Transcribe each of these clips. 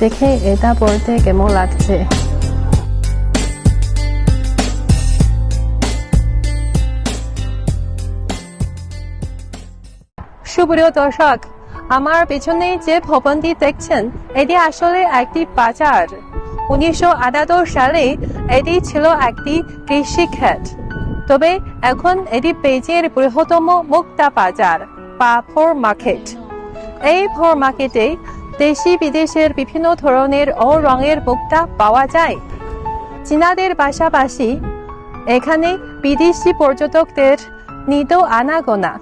দেখে এটা পড়তে কেমন লাগছে? সুপ্রিয় দর্শক, আমার পেছনে যে ভবনটি দেখছেন, এটি আসলে একটি বাজার। উনিশশো আটাত্তর সালে এটি ছিল একটি কৃষি ক্ষেত তবে এখন এটি পেজের বৃহত্তম মুক্তা বাজার বা ফোর মার্কেট। এই ফোর মার্কেটে দেশি বিদেশের বিভিন্ন ধরনের ও রঙের মুক্তা পাওয়া যায়। চীনাদের পাশাপাশি এখানে বিদেশি পর্যটকদের নিত আনাগোনা।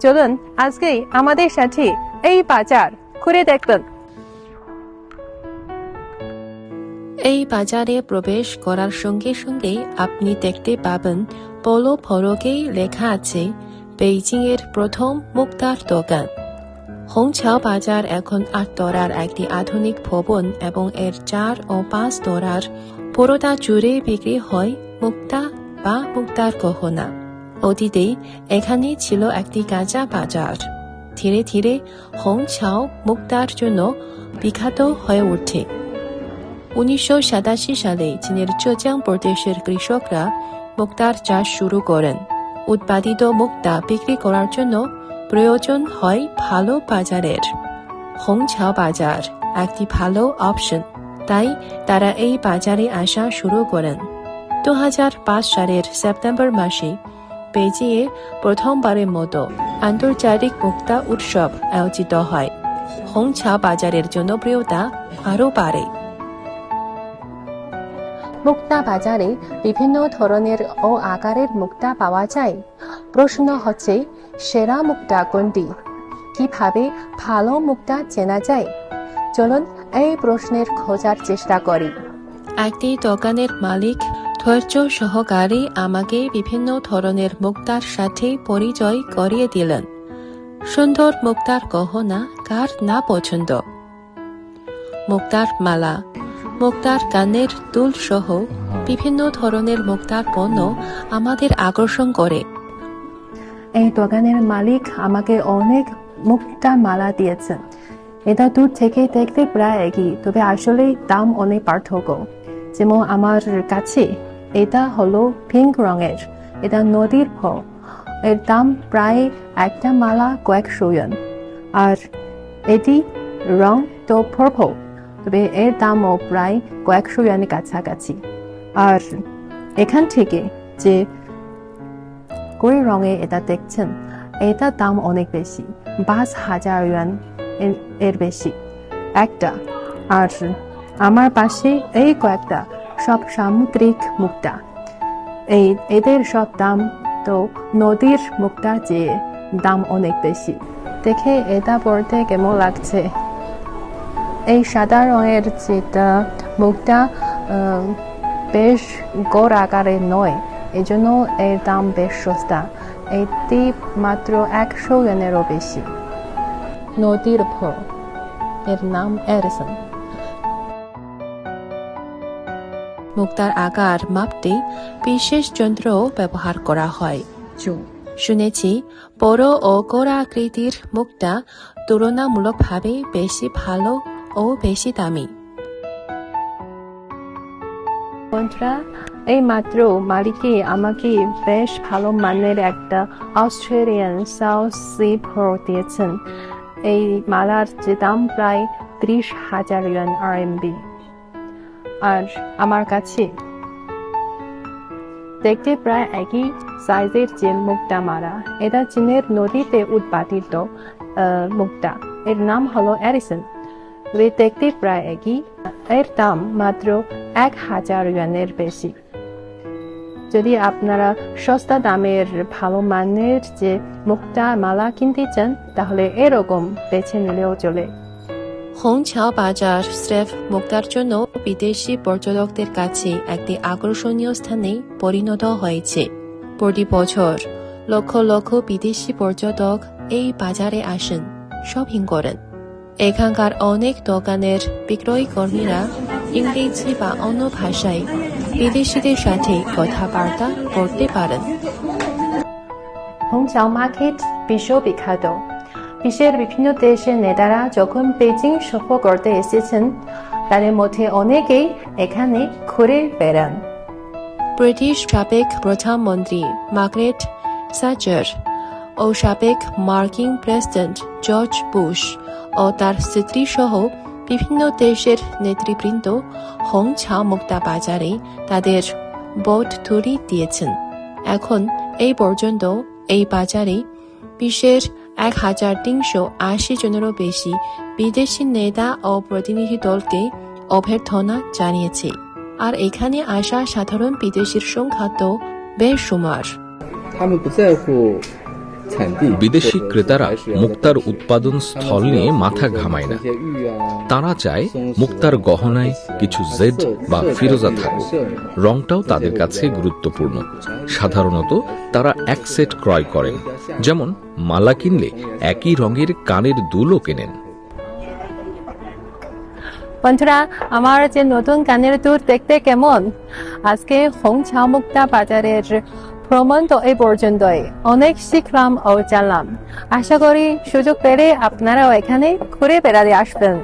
চলুন আজকে আমাদের সাথে এই বাজার ঘুরে দেখবেন এই বাজারে প্রবেশ করার সঙ্গে সঙ্গে আপনি দেখতে পাবেন পলো ফরকেই লেখা আছে বেইজিং এর প্রথম মুক্তার দোকান। হংছাও বাজার এখন আট তলার একটি আধুনিক ভবন এবং এর চার ও পাঁচ তলার পুরোটা জুড়ে বিক্রি হয় মুক্তা বা মুক্তার গহনা। অতীতে এখানে ছিল একটি কাঁচা বাজার। ধীরে ধীরে হংছাও মুক্তার জন্য বিখ্যাত হয়ে ওঠে। উনিশশো সাতাশি সালে চীনের চোচাং প্রদেশের কৃষকরা মুক্তার চাষ শুরু করেন। উৎপাদিত মুক্তা বিক্রি করার জন্য প্রয়োজন হয় ভালো বাজারের। হংছাও বাজার একটি ভালো অপশন তাই তারা এই বাজারে আসা শুরু করেন। দু হাজার পাঁচ সালের সেপ্টেম্বর মাসে বেজিংয়ে প্রথমবারের মতো আন্তর্জাতিক মুক্তা উৎসব আয়োজিত হয়। হংছা বাজারের জনপ্রিয়তা আরও বাড়ে। মুক্তা বাজারে বিভিন্ন ধরনের ও আকারের মুক্তা পাওয়া যায়। প্রশ্ন হচ্ছে সেরা মুক্তা কোনটি? কীভাবে ভালো মুক্তা চেনা যায়? চলুন এই প্রশ্নের খোঁজার চেষ্টা করি। একটি দোকানের মালিক ধৈর্য সহকারে আমাকে বিভিন্ন ধরনের মুক্তার সাথে পরিচয় করিয়ে দিলেন। সুন্দর মুক্তার গহনা কার না পছন্দ? মুক্তার মালা, মুক্তার কানের দুল সহ বিভিন্ন ধরনের মুক্তার পণ্য আমাদের আকর্ষণ করে। এই দোকানের মালিক আমাকে অনেক মুক্তা মালা দিয়েছেন। এটা দূর থেকে দেখতে প্রায় একই, তবে আসলে দাম অনেক পার্থক্য। যেমন আমার কাছে এটা হলো পিঙ্ক রঙের, এটা নদীর ফল। এর দাম প্রায় একটা মালা কয়েকশো ইয়েন। আর এটি রং তো পার্পল তবে এর দামও প্রায় কয়েকশো ইয়েনের কাছাকাছি। আর এখান থেকে যে কোন রঙে এটা দেখছেন এটার দাম অনেক বেশি পাঁচ হাজার ইউয়ান এর- বেশি একটা আর আমার পাশে এই কয়েকটা সব সামুদ্রিক মুক্তা এই এদের সব দাম তো নদীর মুক্তার চেয়ে দাম অনেক বেশি দেখে এটা পড়তে কেমন লাগছে এই সাদা রঙের যেটা আহ, বেশ গোড় আকারের নয় এই জন্য এর দাম বেশ সস্তা। এটি মাত্র একশো ইয়েনেরও বেশি। নদীর ফল এর নাম এরিসন। মুক্তার আকার মাপতে বিশেষ যন্ত্র ব্যবহার করা হয়। শুনেছি বড় ও গোড়া আকৃতির মুক্তা তুলনামূলকভাবে বেশি ভালো ও বেশি দামি। বন্ধুরা এই মাত্র মালিকে আমাকে বেশ ভালো মানের একটা অস্ট্রেলিয়ান সাউথ সি দিয়েছেন। এই মালার যে দাম প্রায় ত্রিশ হাজার ইউয়ান আরএমবি আর আমার কাছে দেখতে প্রায় একই সাইজের যে মুক্তা মারা এটা চীনের নদীতে উৎপাদিত মুক্তা। এর নাম হলো অ্যারিসন দেখতে প্রায় একই, এর দাম মাত্র এক হাজার ইউয়ানের বেশি। যদি আপনারা সস্তা দামের ভালো মানের যে মুক্তা মালা কিনতে চান, তাহলে এরকম বেছে নিলেও চলে। হংছাও বাজার স্রেফ মুক্তার জন্য বিদেশি পর্যটকদের কাছে একটি আকর্ষণীয় স্থানে পরিণত হয়েছে। প্রতি বছর লক্ষ লক্ষ বিদেশি পর্যটক এই বাজারে আসেন, শপিং করেন। এখানকার অনেক দোকানের বিক্রয় কর্মীরা ইংরেজি বা অন্য ভাষায় বিদেশিদের সাথে কথাবার্তা করতে পারেন। হংচাও মার্কেট বিশ্ববিখ্যাত বিশ্বের বিভিন্ন দেশের নেতারা যখন বেজিং সফর করতে এসেছেন তাদের মধ্যে অনেকেই এখানে ঘুরে বেড়ান। ব্রিটিশ সাবেক প্রধানমন্ত্রী মার্গারেট সাচার ও সাবেক মার্কিন প্রেসিডেন্ট জর্জ বুশ ও তার স্ত্রীসহ বিভিন্ন দেশের নেতৃবৃন্দ হংছা মুক্তা বাজারে তাদের বোট তৈরি দিয়েছেন। এখন এই পর্যন্ত এই বাজারে বিশ্বের এক হাজার তিনশো আশি জনেরও বেশি বিদেশি নেতা ও প্রতিনিধি দলকে অভ্যর্থনা জানিয়েছে। আর এখানে আসা সাধারণ বিদেশির সংখ্যা তো বেশ সুমার। বিদেশি ক্রেতারা মুক্তার উৎপাদন স্থল নিয়ে মাথা ঘামায় না। তারা চায় মুক্তার গহনায় কিছু জেড বা ফিরোজা থাকুক। রংটাও তাদের কাছে গুরুত্বপূর্ণ। সাধারণত তারা এক সেট ক্রয় করেন। যেমন, মালা কিনলে একই রঙের কানের দুলও কেনেন। বন্ধুরা, আমার যে নতুন কানের দুধ দেখতে কেমন? আজকে হং মুক্তা বাজারের ভ্রমণ তো এই পর্যন্তই। অনেক শিখলাম ও জানলাম। আশা করি সুযোগ পেলে আপনারাও এখানে ঘুরে বেড়াতে আসবেন।